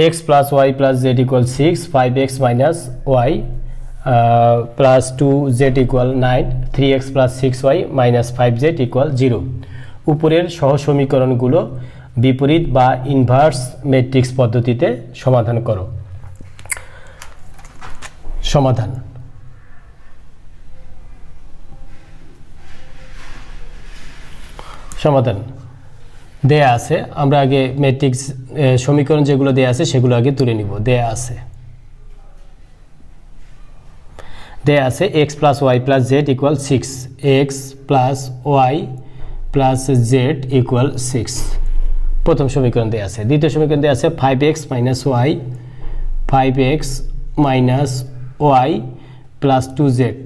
X plus Y plus Z equal six five X minus Y plus two Z equal nine three X plus six Y minus five Z equal zero উপরের সহ সমীকরণগুলো বিপরীত বা inverse matrix পদ্ধতিতে সমাধান করো। সমাধান। সমাধান। দেয়া আছে। আমরা আগে ম্যাট্রিক্স সমীকরণ যেগুলো দেয়া আছে সেগুলো আগে তুলে নিব। দেয়া আছে। দেয়া আছে X plus Y plus Z equal six X plus Y plus Z equal six প্রথম সমীকরণ দেয়া আছে। দ্বিতীয় সমীকরণ দেয়া আছে five X minus Y five X minus Y plus two Z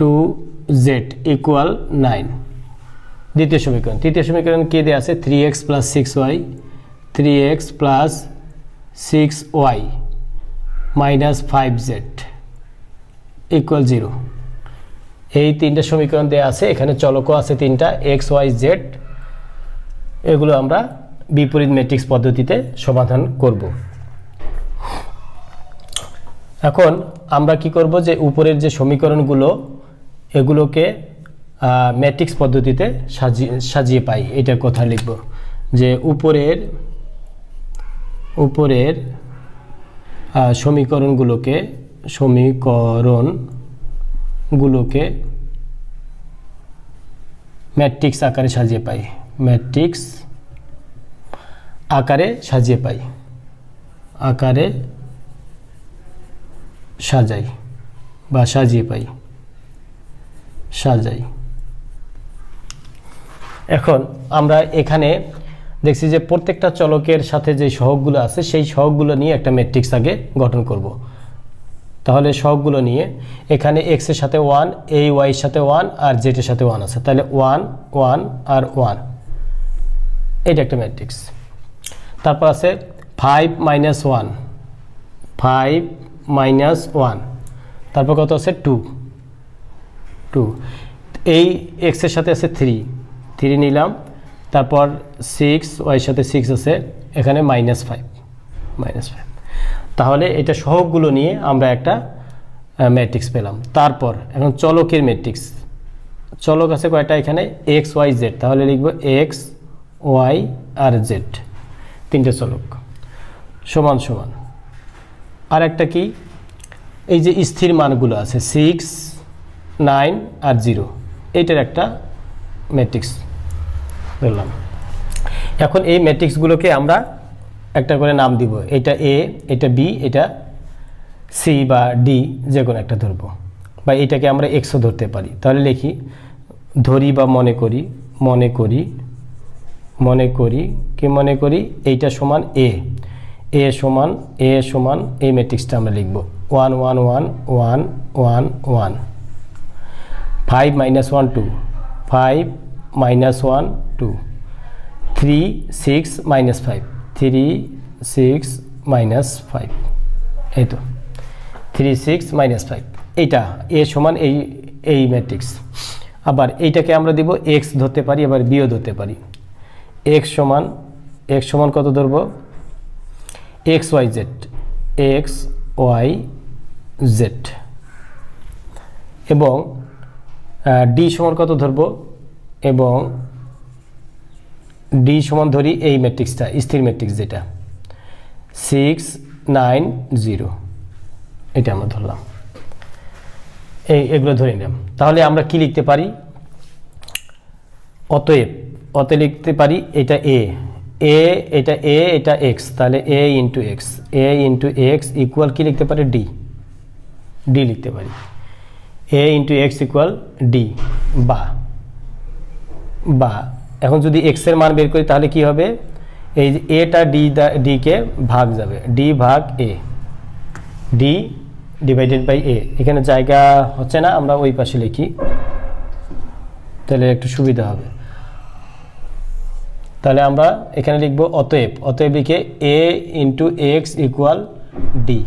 two Z equal nine দ্বিতীয় সমীকরণ। তৃতীয় সমীকরণ কে দেওয়া আছে? Three X plus six Y three X plus six Y minus five Z equal zero এই তিনটা সমীকরণ দেওয়া আছে, এখানে চলকও আছে তিনটা এক্স ওয়াই জেড এগুলো আমরা বিপরীত ম্যাট্রিক্স পদ্ধতিতে সমাধান করব। এখন আমরা কি করব যে উপরের যে সমীকরণগুলো, এগুলোকে ম্যাট্রিক্স পদ্ধতিতে সাজিয়ে সাজিয়ে পাই, এটার কথা লিখব। যে উপরের উপরের সমীকরণগুলোকে সমীকরণগুলোকে ম্যাট্রিক্স আকারে সাজিয়ে পাই। ম্যাট্রিক্স আকারে সাজিয়ে পাই। আকারে সাজাই বা সাজিয়ে পাই। সাজাই। এখন আমরা এখানে দেখছি যে প্রত্যেকটা চলকের সাথে যে সহগগুলো আছে, সেই সহগগুলো নিয়ে একটা ম্যাট্রিক্স আগে গঠন করব। তাহলে সহগগুলো নিয়ে এখানে এক্সের সাথে ওয়ান এই ওয়াইয়ের সাথে ওয়ান আর জেটের সাথে ওয়ান আছে। তাহলে ওয়ান ওয়ান আর ওয়ান এটা একটা ম্যাট্রিক্স তারপর আছে five minus one five minus one তারপর কত আছে? টু টু এই এক্সের সাথে আছে থ্রি থ্রি নিলাম, তারপর সিক্স ওয়াইয়ের সাথে সিক্স আছে, এখানে মাইনাস ফাইভ মাইনাস ফাইভ তাহলে এটা সহগগুলো নিয়ে আমরা একটা ম্যাট্রিক্স পেলাম। তারপর এখন চলকের ম্যাট্রিক্স চলক আছে কয়টা এখানে? এক্স ওয়াই জেড তাহলে লিখব এক্স ওয়াই আর জেড তিনটে চলক। সমান সমান। আর একটা কি? এই যে স্থির মানগুলো আছে সিক্স নাইন আর জিরো এইটার একটা ম্যাট্রিক্স ধরলাম। এখন এই ম্যাট্রিক্সগুলোকে আমরা একটা করে নাম দিব। এটা এ এটা বি এটা সি বা ডি যে কোনো একটা ধরবো। বা এটাকে আমরা এক্সও ধরতে পারি। তাহলে লিখি, ধরি বা মনে করি মনে করি মনে করি, কি মনে করি? এইটা সমান এ এ সমান এ সমান এই ম্যাট্রিক্সটা আমরা লিখব। One one one one one one five minus one two five minus one two three six minus five three six minus five এই তো। থ্রি সিক্স মাইনাস ফাইভ এইটা, এ সমান এই এই ম্যাট্রিক্স আবার এইটাকে আমরা দিব এক্স ধরতে পারি, আবার বিও ধরতে পারি। এক্স সমান এক্স সমান কত ধরবো? X Y Z X Y Z এবং ডি সমান কত ধরবো? এবং ডি সমান ধরি এই ম্যাট্রিক্সটা স্থির ম্যাট্রিক্স যেটা। সিক্স নাইন জিরো এটা আমরা ধরলাম। এই, এগুলো ধরে নিলাম। তাহলে আমরা কি লিখতে পারি? অতএব অতএব লিখতে পারি এটা এ এ এটা এ এটা এক্স তাহলে A into X A into X equal কি লিখতে পারি? ডি ডি লিখতে পারি। A into X equal D বা বা। এখন যদি এক্সের মান বের করি, তাহলে কি হবে? এই যে এটা ডি ডিকে ভাগ যাবে। ডি ভাগ A D divided by A এখানে জায়গা হচ্ছে না, আমরা ওই পাশে লিখি। তাহলে একটু সুবিধা হবে। তাহলে আমরা এখানে লিখব অতএব অতএব লিখে A into X equal D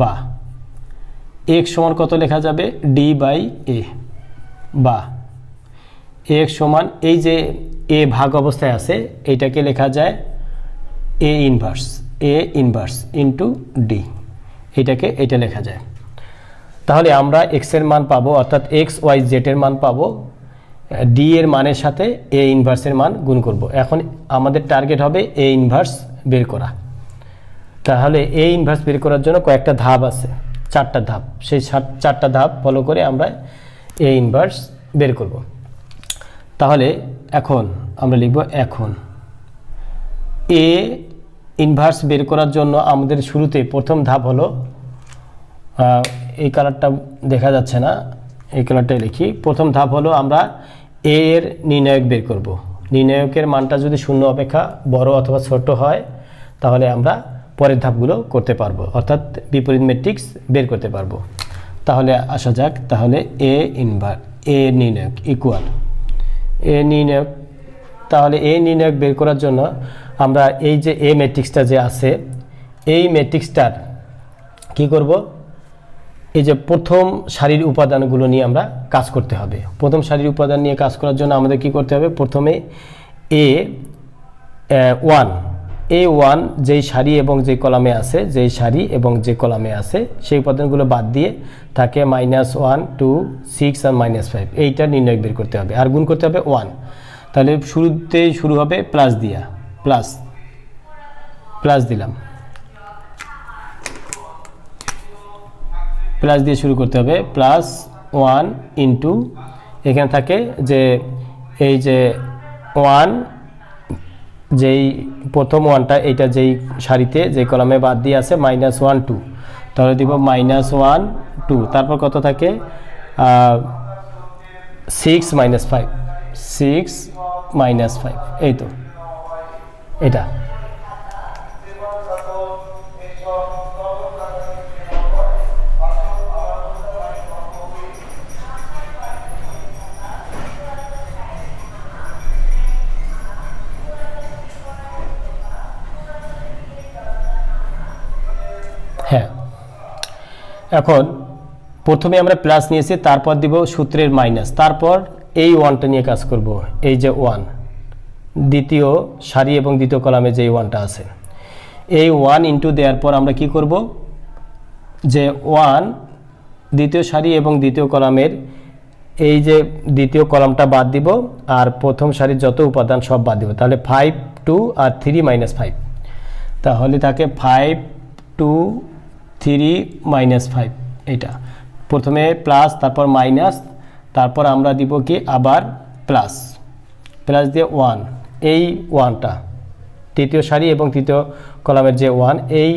বা। এক্স সমান কত লেখা যাবে? ডি বাই এ বা এক্স সমান এই যে এ ভাগ অবস্থায় আছে এইটাকে লেখা যায় A inverse A inverse into D এটাকে এটা লেখা যায়। তাহলে আমরা এক্সের মান পাবো, অর্থাৎ এক্স ওয়াই জেড এর মান পাবো ডি এর মানের সাথে এ ইনভার্সের মান গুণ করব। এখন আমাদের টার্গেট হবে এ ইনভার্স বের করা। তাহলে এ ইনভার্স বের করার জন্য কয়েকটা ধাপ আছে। চারটা ধাপ, সেই চার- চারটা ধাপ ফলো করে আমরা এ ইনভার্স বের করব। তাহলে এখন আমরা লিখব এখন। এ ইনভার্স বের করার জন্য আমাদের শুরুতে প্রথম ধাপ হলো এই কালারটা দেখা যাচ্ছে না, এই কালারটাই লিখি। প্রথম ধাপ হলো আমরা এ এর নির্ণায়ক বের করব। নির্ণায়কের মানটা যদি শূন্য অপেক্ষা বড় অথবা ছোট হয়, তাহলে আমরা পরের ধাপগুলো করতে পারব। অর্থাৎ বিপরীত ম্যাট্রিক্স বের করতে পারব। তাহলে আসা যাক, তাহলে এ ইনভার এ নির্ণায়ক ইকুয়াল এ নির্ণায়ক তাহলে এ নির্ণায়ক বের করার জন্য আমরা এই যে এ ম্যাট্রিক্সটা যে আছে, এই ম্যাট্রিক্সটার কি করব? এই যে প্রথম সারির উপাদানগুলো নিয়ে আমরা কাজ করতে হবে। প্রথম সারির উপাদান নিয়ে কাজ করার জন্য আমাদের কি করতে হবে? প্রথমে এ ওয়ান এ ওয়ান যেই সারি এবং যে কলামে আছে, যেই সারি এবং যে কলামে আছে, সেই উপাদানগুলো বাদ দিয়ে তাকে মাইনাস ওয়ান টু সিক্স আর মাইনাস ফাইভ এইটা নির্ণয় বের করতে হবে। আর গুণ করতে হবে ওয়ান তাহলে শুরুতেই শুরু হবে প্লাস দিয়া। প্লাস প্লাস দিলাম। প্লাস দিয়ে শুরু করতে হবে। প্লাস ওয়ান ইন্টু এখানে থাকে যে এই যে ওয়ান যেই প্রথম ওয়ানটা এটা যেই সারিতে যে কলামে বাদ দিয়ে আছে মাইনাস ওয়ান টু তাহলে দিব মাইনাস ওয়ান টু তারপর কত থাকে? Six minus five six minus five এই তো। এটা। এখন প্রথমে আমরা প্লাস নিয়েছি, তারপর দিব সূত্রের মাইনাস তারপর এই ওয়ানটা নিয়ে কাজ করব, এই যে ওয়ান দ্বিতীয় সারি এবং দ্বিতীয় কলামে যে ওয়ানটা আছে। এই ওয়ান ইন্টু দেওয়ার পর আমরা কি করব? যে ওয়ান দ্বিতীয় সারি এবং দ্বিতীয় কলামের এই যে দ্বিতীয় কলামটা বাদ দিব, আর প্রথম সারির যত উপাদান সব বাদ দিব। তাহলে ফাইভ টু আর থ্রি মাইনাস ফাইভ তাহলে থাকে five two three minus five এটা প্রথমে প্লাস তারপর মাইনাস তারপর আমরা দিব কি? আবার প্লাস প্লাস দিয়ে ওয়ান এই ওয়ানটা তৃতীয় সারি এবং তৃতীয় কলামের যে ওয়ান এই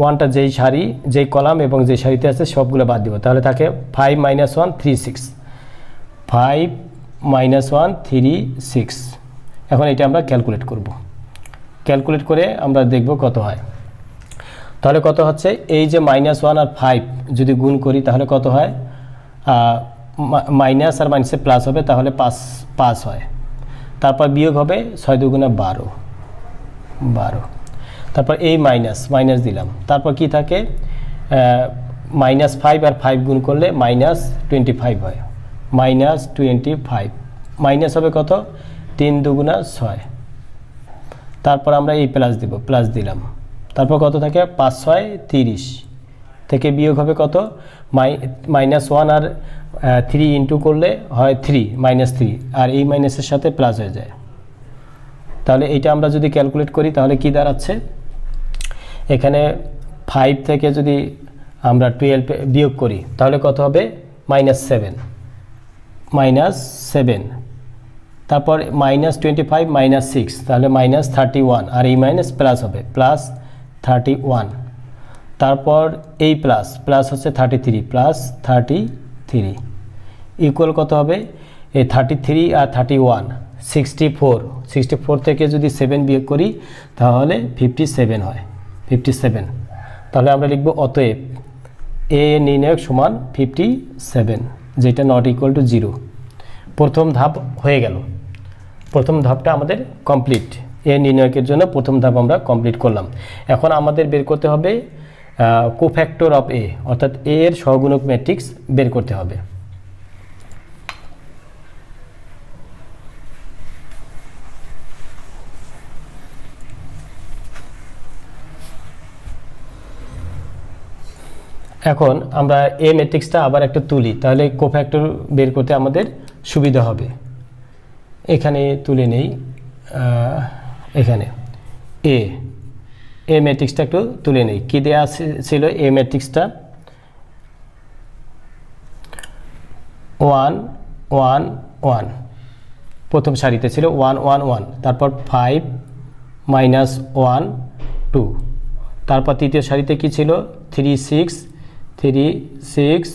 ওয়ানটা যেই সারি, যেই কলাম এবং যেই সারিতে আছে, সবগুলো বাদ দিব। তাহলে থাকে five minus one three six five minus one three six এখন এটা আমরা ক্যালকুলেট করব। ক্যালকুলেট করে আমরা দেখব কত হয়। তাহলে কত হচ্ছে? এই যে মাইনাস ওয়ান আর ফাইভ যদি গুণ করি, তাহলে কত হয়? মাইনাস আর মাইনাসে প্লাস হবে, তাহলে পাঁচ পাঁচ হয়। তারপর বিয়োগ হবে ছয় দুগুণে বারো। বারো। তারপর এই মাইনাস মাইনাস দিলাম। তারপর কি থাকে? মাইনাস ফাইভ আর ফাইভ গুণ করলে মাইনাস টোয়েন্টি ফাইভ হয়। মাইনাস টোয়েন্টি ফাইভ মাইনাস হবে কত? তিন দুগুণা ছয়। তারপর আমরা এই প্লাস দিব প্লাস দিলাম। তারপর কত থাকে? পাঁচ, ছয়, তিরিশ। থেকে বিয়োগ হবে কত? মাই মাইনাস ওয়ান আর থ্রি ইন্টু করলে হয় থ্রি, মাইনাস থ্রি। আর এই মাইনাসের সাথে প্লাস হয়ে যায়। তাহলে এইটা আমরা যদি ক্যালকুলেট করি, তাহলে কি দাঁড়াচ্ছে? এখানে ফাইভ থেকে যদি আমরা টুয়েলভ বিয়োগ করি, তাহলে কত হবে? মাইনাস সেভেন মাইনাস সেভেন তারপর minus twenty five minus six তাহলে মাইনাস থার্টি ওয়ান আর এই মাইনাস প্লাস হবে। Plus thirty one. তারপর এই প্লাস প্লাস হচ্ছে thirty three plus thirty three. Equal কত হবে? এই থার্টি থ্রি আর thirty one, sixty four. Sixty four থেকে যদি সেভেন বিয়োগ করি, তাহলে ফিফটি সেভেন হয় ফিফটি সেভেন তাহলে আমরা লিখব অতএব এ নির্ণায়ক সমান ফিফটি সেভেন যেটা নট ইকুয়াল টু জিরো প্রথম ধাপ হয়ে গেল। প্রথম ধাপটা আমাদের কমপ্লিট এ নির্ণয়কের জন্য প্রথম ধাপ আমরা কমপ্লিট করলাম। এখন আমাদের বের করতে হবে কোফ্যাক্টর অফ এ অর্থাৎ এ এর সহগুণক ম্যাট্রিক্স বের করতে হবে। এখন আমরা এ ম্যাট্রিক্সটা আবার একটা তুলি, তাহলে কোফ্যাক্টর বের করতে আমাদের সুবিধা হবে। এখানে তুলে নেই এখানে। এ এ ম্যাট্রিক্সটা একটু তুলে নেই। কী দেওয়া ছিল এ ম্যাট্রিক্সটা ওয়ান ওয়ান ওয়ান প্রথম সারিতে ছিল ওয়ান ওয়ান ওয়ান তারপর ফাইভ মাইনাস ওয়ান টু তারপর তৃতীয় সারিতে কি ছিল? Three six three six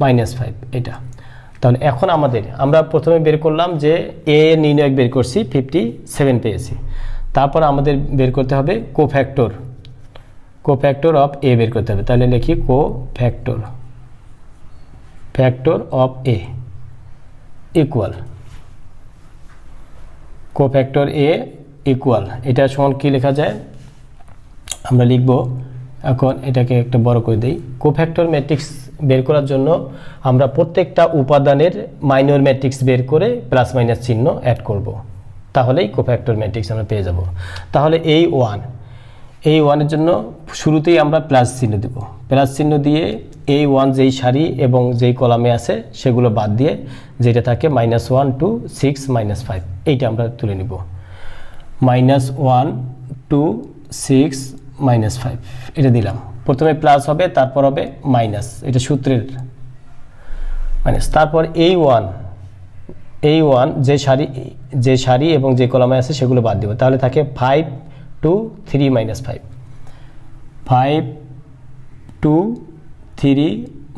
minus five এটা। তাহলে এখন আমাদের, আমরা প্রথমে বের করলাম যে এ নির্ণয় বের করছি ফিফটি সেভেন পেয়েছি। তারপর আমাদের বের করতে হবে কোফ্যাক্টর কোফ্যাক্টর অফ এ বের করতে হবে। তাহলে লিখি cofactor factor of A equal cofactor A equal এটা সমান কি লেখা যায়? আমরা লিখব, এখন এটাকে একটা বড় করে দিই। কোফ্যাক্টর ম্যাট্রিক্স বের করার জন্য আমরা প্রত্যেকটা উপাদানের মাইনর ম্যাট্রিক্স বের করে প্লাস মাইনাস চিহ্ন অ্যাড করব। তাহলেই কোফ্যাক্টর ম্যাট্রিক্স আমরা পেয়ে যাব। তাহলে এই ওয়ান এই ওয়ানের জন্য শুরুতেই আমরা প্লাস চিহ্ন দেব। প্লাস চিহ্ন দিয়ে এই ওয়ান যেই সারি এবং যেই কলামে আছে সেগুলো বাদ দিয়ে যেটা থাকে minus one two six minus five এইটা আমরা তুলে নিব। Minus one two six minus five এটা দিলাম। প্রথমে প্লাস হবে, তারপর হবে মাইনাস। এটা সূত্রের মাইনাস। তারপর এই ওয়ান এই ওয়ান যে সারি যে সারি এবং যে কলামে আছে সেগুলো বাদ দিব। তাহলে থাকে five two three minus five five two three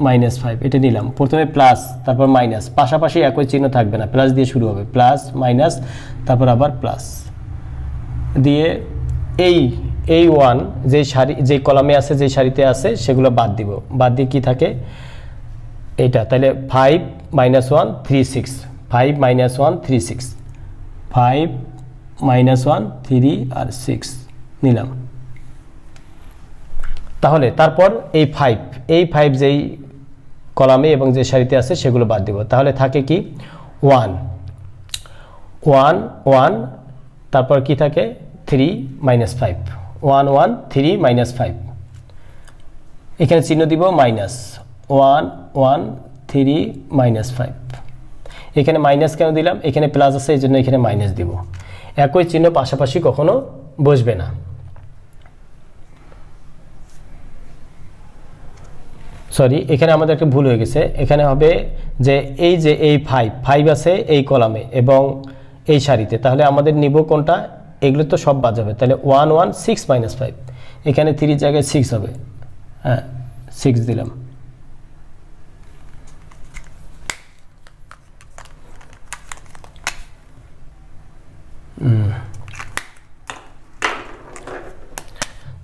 minus five এটা নিলাম। প্রথমে প্লাস, তারপর মাইনাস। পাশাপাশি একই চিহ্ন থাকবে না। প্লাস দিয়ে শুরু হবে। প্লাস, মাইনাস, তারপর আবার প্লাস। দিয়ে এই এই ওয়ান যে সারি যে কলামে আছে, যে সারিতে আছে, সেগুলো বাদ দিব। বাদ দিয়ে কী থাকে? এইটা তাহলে five minus one three six five minus one three six five minus one three আর সিক্স নিলাম। তাহলে, তারপর এই ফাইভ এই ফাইভ যেই কলামে এবং যে সারিতে আছে, সেগুলো বাদ দিব। তাহলে থাকে কি? ওয়ান ওয়ান ওয়ান তারপর কি থাকে? Three minus five one one three minus five এখানে চিহ্ন দিব minus one one three minus five এখানে মাইনাস কেন দিলাম? এখানে প্লাস আছে, এই জন্য এখানে মাইনাস দিব। একই চিহ্ন পাশাপাশি কখনো বসবে না। সরি এখানে আমাদের একটা ভুল হয়ে গেছে। এখানে হবে যে এই যে এই ফাইভ ফাইভ আছে এই কলামে এবং এই সারিতে। তাহলে আমাদের নিব কোনটা? এগুলো তো সব বাদ যাবে। তাহলে one one six minus five এখানে থ্রির জায়গায় সিক্স হবে। হ্যাঁ সিক্স দিলাম।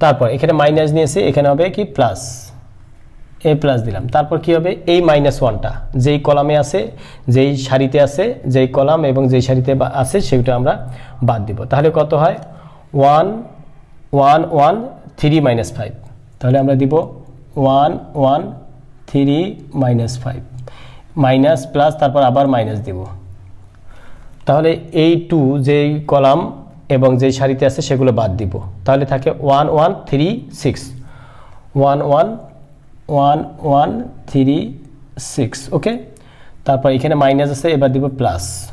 তারপর এখানে মাইনাস নিয়েছি, এখানে হবে কি? প্লাস এ প্লাস দিলাম। তারপর কি হবে? এই মাইনাস ওয়ানটা যেই কলামে আছে, যেই সারিতে আছে, যেই কলাম এবং যেই সারিতে আছে, সেটা আমরা বাদ দিব। তাহলে কত হয়? One one one three minus five তাহলে আমরা দিব one one three minus five minus plus তারপর আবার মাইনাস দিব। তাহলে এই টু যেই কলাম এবং যেই সারিতে আছে, সেগুলো বাদ দিব। তাহলে থাকে one one three six one one one one, three, six, okay? তারপর এখানে মাইনাস আছে, এবার দিব প্লাস।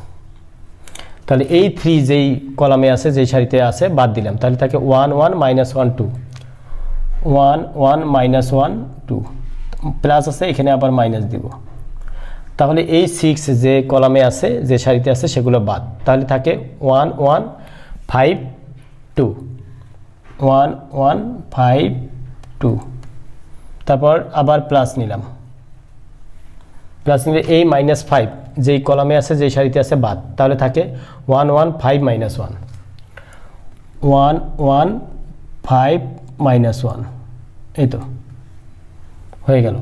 তাহলে এই থ্রি যেই কলামে আছে, যেই সারিতে আছে, বাদ দিলাম। তাহলে থাকে one one, minus one, two. One one, minus one, two. Plus আছে, এখানে আবার মাইনাস দিব। তাহলে এই সিক্স যে কলামে আছে, যে সারিতে আছে, সেগুলো বাদ। তাহলে থাকে one one, five, two. One one, five, two. তারপর আবার প্লাস নিলাম। প্লাস নিলে এই মাইনাস ফাইভ যেই কলামে আছে, যেই সারিতে আছে বাদ। তাহলে থাকে one one five minus one one one five minus one এই তো। হয়ে গেল।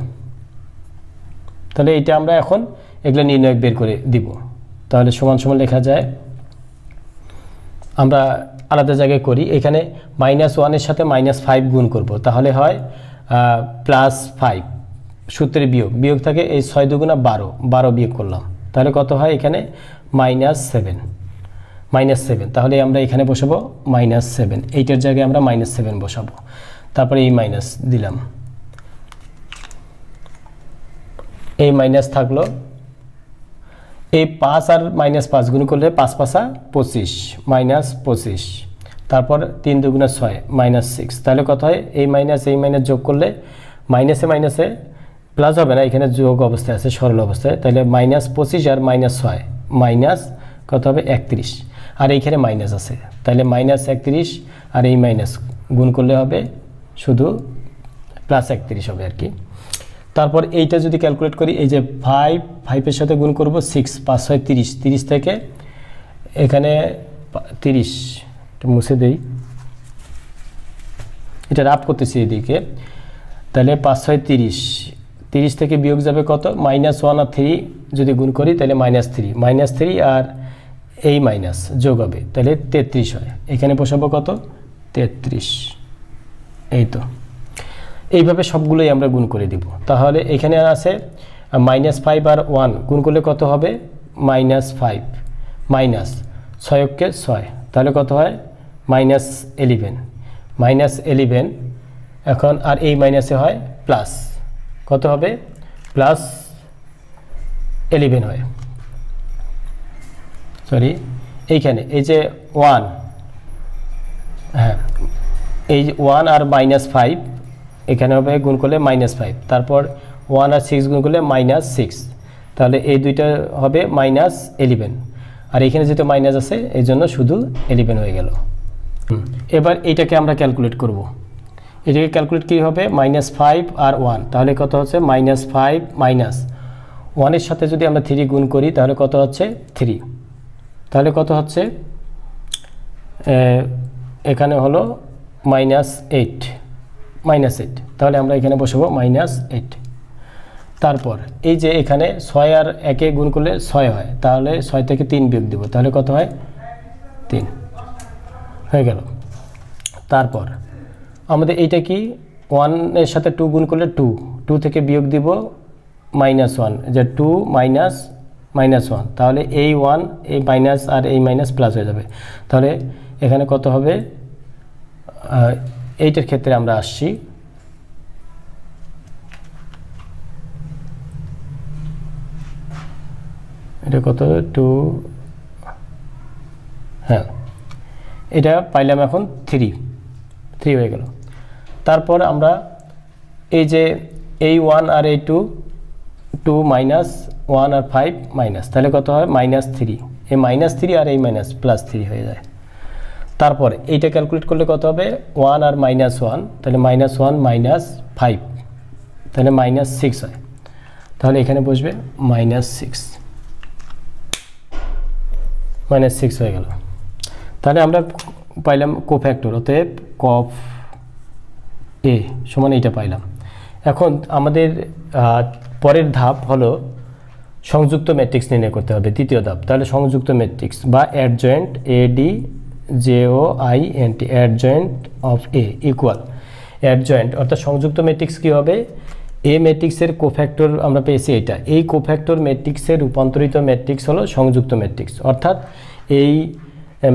তাহলে এটা আমরা এখন এগুলো নির্ণয় বের করে দিব। তাহলে সমান সমান লেখা যায়, আমরা আলাদা জায়গায় করি, এখানে মাইনাস ওয়ানের সাথে মাইনাস ফাইভ গুণ করব। তাহলে হয় প্লাস ফাইভ সূত্রের বিয়োগ। বিয়োগ থাকে এই ছয় দুগুণা বারো। বারো বিয়োগ করলাম। তাহলে কত হয় এখানে? মাইনাস সেভেন মাইনাস সেভেন তাহলে আমরা এখানে বসাবো মাইনাস সেভেন এইটার জায়গায় আমরা মাইনাস সেভেন বসাবো। তারপরে এই মাইনাস দিলাম। এই মাইনাস থাকল এই পাঁচ আর মাইনাস পাঁচ গুণ করলে পাঁচ পাঁচা পঁচিশ। মাইনাস পঁচিশ। তারপর তিন দুগুণা ছয় মাইনাস সিক্স তাহলে কত হয়? এই মাইনাস এই মাইনাস যোগ করলে মাইনাসে মাইনাসে প্লাস হবে না, এখানে যোগ অবস্থায় আছে, সরল অবস্থায়। তাহলে মাইনাস পঁচিশ আর মাইনাস ছয় মাইনাস কত হবে? একত্রিশ। আর এইখানে মাইনাস আছে। তাহলে মাইনাস একত্রিশ আর এই মাইনাস গুণ করলে হবে শুধু প্লাস একত্রিশ হবে আর কি। তারপর এইটা যদি ক্যালকুলেট করি, এই যে ফাইভ ফাইভের সাথে গুণ করব সিক্স পাঁচ, ছয়, তিরিশ। তিরিশ থেকে এখানে তিরিশ। একটু মুছে দেই। এটা রাফ করতেছি এদিকে। তাহলে পাঁচ, ছয়, তিরিশ। তিরিশ থেকে বিয়োগ যাবে কত? মাইনাস ওয়ান আর থ্রি যদি গুণ করি, তাহলে মাইনাস থ্রি মাইনাস থ্রি আর এই মাইনাস যোগ হবে। তাহলে তেত্রিশ হয়। এখানে বসাবো কত? তেত্রিশ। এই তো। এইভাবে সবগুলোই আমরা গুণ করে দিব। তাহলে এখানে আছে মাইনাস ফাইভ আর ওয়ান গুণ করলে কত হবে? মাইনাস ফাইভ মাইনাস ছয়ককে ছয়। তাহলে কত হয়? মাইনাস এলিভেন মাইনাস এলিভেন এখন আর এই মাইনাসে হয় প্লাস কত হবে? প্লাস এলিভেন হয়। সরি এইখানে, এই যে ওয়ান হ্যাঁ এই ওয়ান আর মাইনাস ফাইভ এখানে হবে গুণ করলে মাইনাস ফাইভ তারপর ওয়ান আর সিক্স গুণ করলে মাইনাস সিক্স তাহলে এই দুইটা হবে মাইনাস এলিভেন আর এখানে যেহেতু মাইনাস আছে, এই জন্য শুধু এলিভেন হয়ে গেল। এবার এইটাকে আমরা ক্যালকুলেট করব। এটাকে ক্যালকুলেট কী হবে? মাইনাস ফাইভ আর ওয়ান তাহলে কত হচ্ছে? মাইনাস ফাইভ মাইনাস ওয়ানের সাথে যদি আমরা থ্রি গুণ করি, তাহলে কত হচ্ছে? থ্রি তাহলে কত হচ্ছে? এখানে হলো মাইনাস এইট মাইনাস এইট তাহলে আমরা এখানে বসাবো মাইনাস এইট তারপর এই যে এখানে ছয় আর একে গুণ করলে ছয় হয়, তাহলে ছয় থেকে তিন বিয়োগ দেবো। তাহলে কত হয়? তিন। হয়ে গেল। তারপর আমাদের এইটা কি? ওয়ানের সাথে টু গুণ করলে টু টু থেকে বিয়োগ দিব মাইনাস ওয়ান যে টু মাইনাস মাইনাস ওয়ান তাহলে এই ওয়ান এই মাইনাস আর এই মাইনাস প্লাস হয়ে যাবে। তাহলে এখানে কত হবে? এইটার ক্ষেত্রে আমরা আসছি। এটা কত? টু হ্যাঁ। এটা পাইলাম এখন থ্রি থ্রি হয়ে গেল। তারপর আমরা এই যে এই ওয়ান আর এই টু টু মাইনাস ওয়ান আর ফাইভ মাইনাস তাহলে কত হয়? মাইনাস থ্রি এই মাইনাস থ্রি আর এই মাইনাস প্লাস থ্রি হয়ে যায়। তারপর এইটা ক্যালকুলেট করলে কত হবে? ওয়ান আর মাইনাস ওয়ান তাহলে মাইনাস ওয়ান মাইনাস ফাইভ তাহলে মাইনাস সিক্স হয়। তাহলে এখানে বসবে মাইনাস সিক্স মাইনাস সিক্স হয়ে গেল। তাহলে আমরা পাইলাম কোফ্যাক্টর অতএব কফ এ সমান এইটা পাইলাম। এখন আমাদের পরের ধাপ হলো সংযুক্ত ম্যাট্রিক্স নির্ণয় করতে হবে, দ্বিতীয় ধাপ। তাহলে সংযুক্ত ম্যাট্রিক্স বা adjoint A D J O I N T adjoint of A equal adjoint অর্থাৎ সংযুক্ত ম্যাট্রিক্স কী হবে? এ ম্যাট্রিক্সের কোফ্যাক্টর আমরা পেয়েছি এটা এই কোফ্যাক্টর ম্যাট্রিক্সের রূপান্তরিত ম্যাট্রিক্স হলো সংযুক্ত ম্যাট্রিক্স অর্থাৎ এই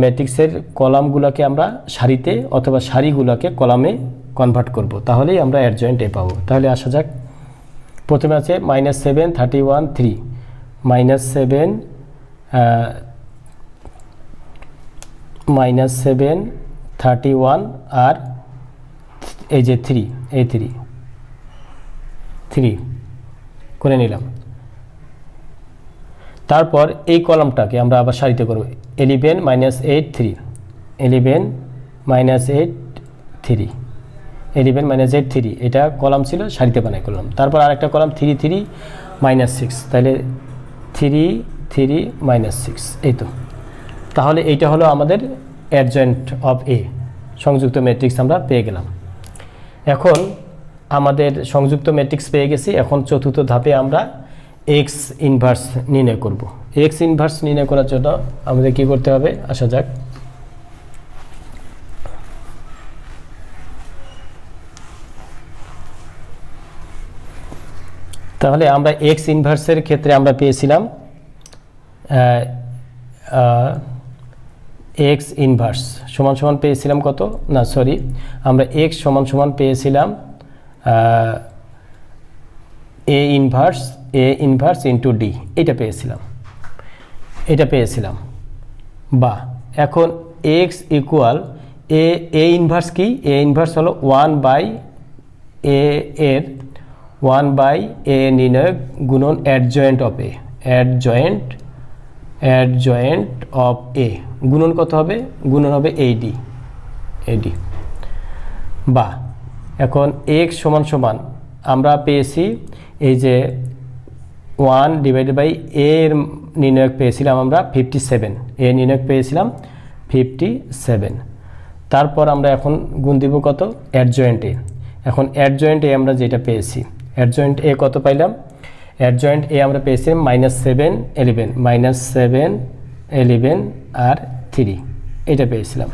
ম্যাট্রিক্সের কলামগুলোকে আমরা সারিতে অথবা সারিগুলোকে কলামে কনভার্ট করব। তাহলেই আমরা অ্যাডজয়েন্ট এ পাবো। তাহলে আসা যাক। প্রথমে আছে minus seven thirty one three minus seven minus seven thirty one আর এই যে থ্রি এই থ্রি থ্রি করে নিলাম। তারপর এই কলামটাকে আমরা আবার সারিতে করব। Eleven minus eight three eleven minus eight three eleven minus eight three এটা কলাম ছিল সারিতে বানাই করলাম। তারপর আরেকটা column three three minus six তাহলে থ্রি থ্রি মাইনাস সিক্স এই তো। তাহলে এইটা হলো আমাদের অ্যাডজয়েন্ট অফ এ সংযুক্ত ম্যাট্রিক্স আমরা পেয়ে গেলাম। এখন আমাদের সংযুক্ত ম্যাট্রিক্স পেয়ে গেছি। এখন চতুর্থ ধাপে আমরা এক্স ইনভার্স নির্ণয় করব। এক্স ইনভার্স নির্ণয় করার জন্য আমাদের কি করতে হবে? আসা যাক। তাহলে আমরা এক্স ইনভার্সের ক্ষেত্রে আমরা পেয়েছিলাম এক্স ইনভার্স সমান সমান পেয়েছিলাম কত? না সরি আমরা এক্স সমান সমান পেয়েছিলাম A inverse A inverse into D এটা পেয়েছিলাম। এটা পেয়েছিলাম। বা এখন X equal A A inverse কি? এ ইনভার্স হলো ওয়ান বাই এ এর ওয়ান বাই এ নির্ণয় গুণন adjoint of A adjoint adjoint of A গুণন কত হবে? গুণন হবে এইডি এডি বা এখন এক্স সমান সমান আমরা পেয়েছি এই যে ওয়ান ডিভাইডেড বাই এর নির্ণয়ক পেয়েছিলাম আমরা ফিফটি সেভেন এ নির্ণয়ক পেয়েছিলাম ফিফটি সেভেন তারপর আমরা এখন গুণ দিব কত? অ্যাডজয়েন্টে এখন অ্যাডজয়েন্টে আমরা যেটা পেয়েছি অ্যাডজয়েন্ট এ কত পাইলাম? অ্যাডজয়েন্ট এ আমরা পেয়েছিলাম minus seven eleven minus seven eleven আর থ্রি এটা পেয়েছিলাম।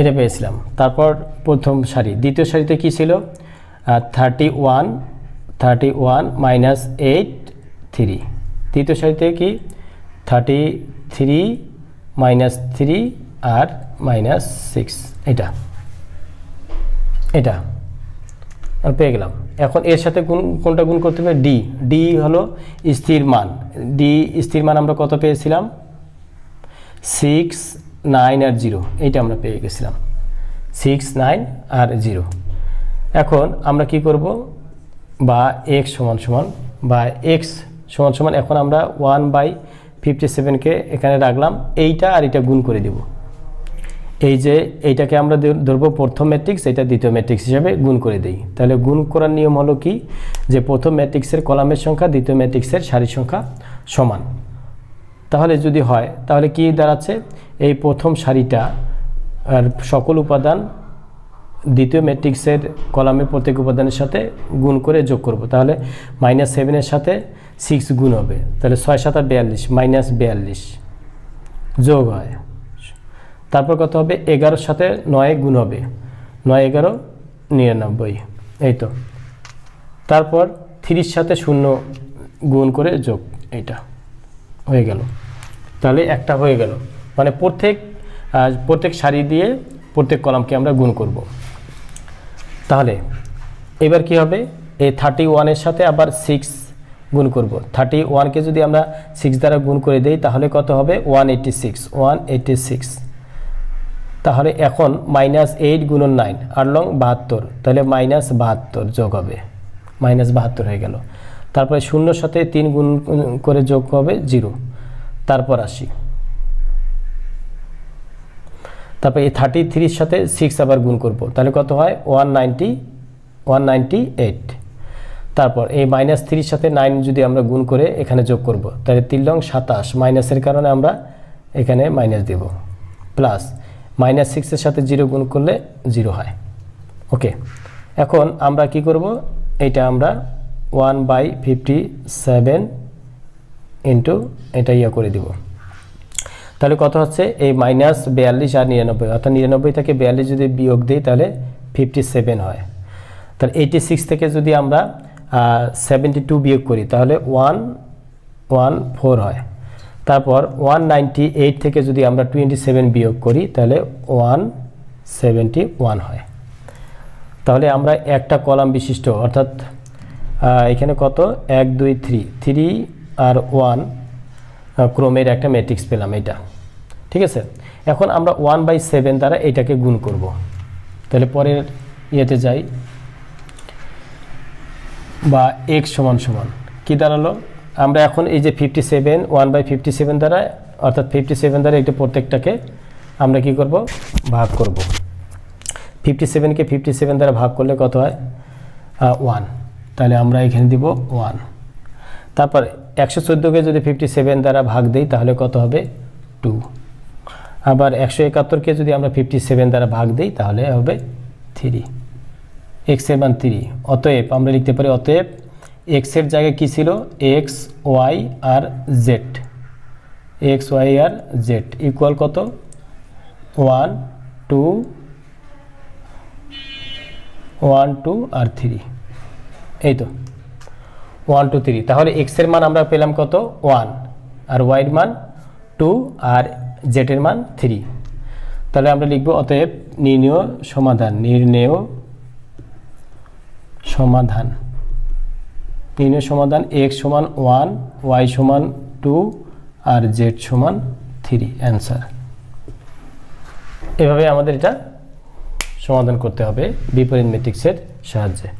এটা পেয়েছিলাম। তারপর প্রথম সারি, দ্বিতীয় সারিতে কি ছিল? Thirty one thirty one minus eight three তৃতীয় সারিতে কি? থার্টি থ্রি মাইনাস থ্রি আর মাইনাস সিক্স এটা। এটা। পেয়ে গেলাম। এখন এর সাথে গুণ, কোনটা গুণ করতে হবে? ডি ডি হলো স্থির মান। ডি স্থির মান আমরা কত পেয়েছিলাম? সিক্স নাইন আর জিরো এইটা আমরা পেয়ে গেছিলাম। সিক্স নাইন আর জিরো এখন আমরা কি করব? বা এক্স সমান সমান বা এক্স সমান সমান এখন আমরা ওয়ান বাই ফিফটি সেভেনকে এখানে রাখলাম। এইটা আর এটা গুণ করে দিব। এই যে এইটাকে আমরা ধর- ধরবো প্রথম ম্যাট্রিক্স এটা দ্বিতীয় ম্যাট্রিক্স হিসাবে গুণ করে দিই। তাহলে গুণ করার নিয়ম হলো কি? যে প্রথম ম্যাট্রিক্সের কলামের সংখ্যা, দ্বিতীয় ম্যাট্রিক্সের সারির সংখ্যা সমান। তাহলে যদি হয়, তাহলে কি দাঁড়াচ্ছে? এই প্রথম সারিটা আর সকল উপাদান দ্বিতীয় ম্যাট্রিক্সের কলামের প্রত্যেক উপাদানের সাথে গুণ করে যোগ করব। তাহলে মাইনাস সেভেনের সাথে সিক্স গুণ হবে। তাহলে ছয় সাত বিয়াল্লিশ মাইনাস বিয়াল্লিশ যোগ হয়। তারপর কত হবে? এগারোর সাথে নয় গুণ হবে। নয়, এগারো, নিরানব্বই। এই তো। তারপর থ্রির সাথে শূন্য গুণ করে যোগ এইটা হয়ে গেল। তাহলে একটা হয়ে গেল। মানে প্রত্যেক প্রত্যেক সারি দিয়ে প্রত্যেক কলামকে আমরা গুণ করব। তাহলে এবার কি হবে? এই থার্টি ওয়ানের সাথে আবার সিক্স গুণ করব। থার্টি ওয়ানকে যদি আমরা সিক্স দ্বারা গুণ করে দেই, তাহলে কত হবে? One eighty six one eighty six তাহলে এখন মাইনাস এইট গুণন নাইন আর লং বাহাত্তর। তাহলে মাইনাস বাহাত্তর যোগ হবে। মাইনাস বাহাত্তর হয়ে গেল। তারপরে শূন্যর সাথে তিন গুণ করে যোগ হবে জিরো তারপর আসি। তারপর এই থার্টি থ্রির সাথে সিক্স আবার গুণ করব। তাহলে কত হয়? One ninety one ninety eight তারপর এই মাইনাস থ্রির সাথে নাইন যদি আমরা গুণ করে এখানে যোগ করব, তাহলে তিন লং সাতাশ মাইনাসের কারণে আমরা এখানে মাইনাস দেব। প্লাস মাইনাস সিক্সের সাথে জিরো গুণ করলে জিরো হয়। ওকে এখন আমরা কি করব? এটা আমরা one by fifty seven into এটা ইয়ে করে দিব। তাহলে কত হচ্ছে? এই মাইনাস বিয়াল্লিশ আর নিরানব্বই, অর্থাৎ নিরানব্বই থেকে বিয়াল্লিশ যদি বিয়োগ দিই, তাহলে ফিফটি সেভেন হয়। তাহলে এইটি সিক্স থেকে যদি আমরা সেভেন্টি টু বিয়োগ করি, তাহলে ওয়ান ওয়ান ফোর হয়। তারপর ওয়ান নাইনটি এইট থেকে যদি আমরা টোয়েন্টি সেভেন বিয়োগ করি, তাহলে ওয়ান সেভেন্টি ওয়ান হয়। তাহলে আমরা একটা কলাম বিশিষ্ট, অর্থাৎ এখানে কত? এক, দুই থ্রি থ্রি আর ওয়ান ক্রমের একটা ম্যাট্রিক্স পেলাম এটা। ঠিক আছে? এখন আমরা ওয়ান বাই সেভেন দ্বারা এটাকে গুণ করব। তাহলে পরের ইয়েতে যাই। বা এক্স সমান সমান। কী দাঁড়াল? আমরা এখন এই যে fifty seven one by fifty seven দ্বারা, অর্থাৎ ফিফটি সেভেন দ্বারা এটা প্রত্যেকটাকে আমরা কি করব? ভাগ করব। ফিফটি সেভেনকে ফিফটি সেভেন দ্বারা ভাগ করলে কত হয়? ওয়ান তাহলে আমরা এখানে দিব ওয়ান তারপর একশো চোদ্দোকে যদি ফিফটি সেভেন দ্বারা ভাগ দিই, তাহলে কত হবে? টু আবার একশো একাত্তরকে যদি আমরা ফিফটি সেভেন দ্বারা ভাগ দিই, তাহলে হবে থ্রি এক্সের মান থ্রি অতএব আমরা লিখতে পারি, অতএব এক্সের জায়গায় কী ছিল? এক্স ওয়াই আর জেড এক্স ওয়াই আর জেড ইকুয়াল কত? ওয়ান টু ওয়ান টু আর থ্রি এই তো। ওয়ান টু থ্রি তাহলে এক্সের মান আমরা পেলাম কত? ওয়ান আর ওয়াইয়ের মান টু আর জেটের মান থ্রি তাহলে আমরা লিখব, অতএব নির্ণয় সমাধান, নির্ণেয় সমাধান। নির্ণয় সমাধান, এক্স সমান ওয়ান, ওয়াই সমান টু, আর জেড সমান থ্রি, অ্যান্সার। এভাবে আমাদের এটা সমাধান করতে হবে বিপরীত ম্যাট্রিক্সের সাহায্যে।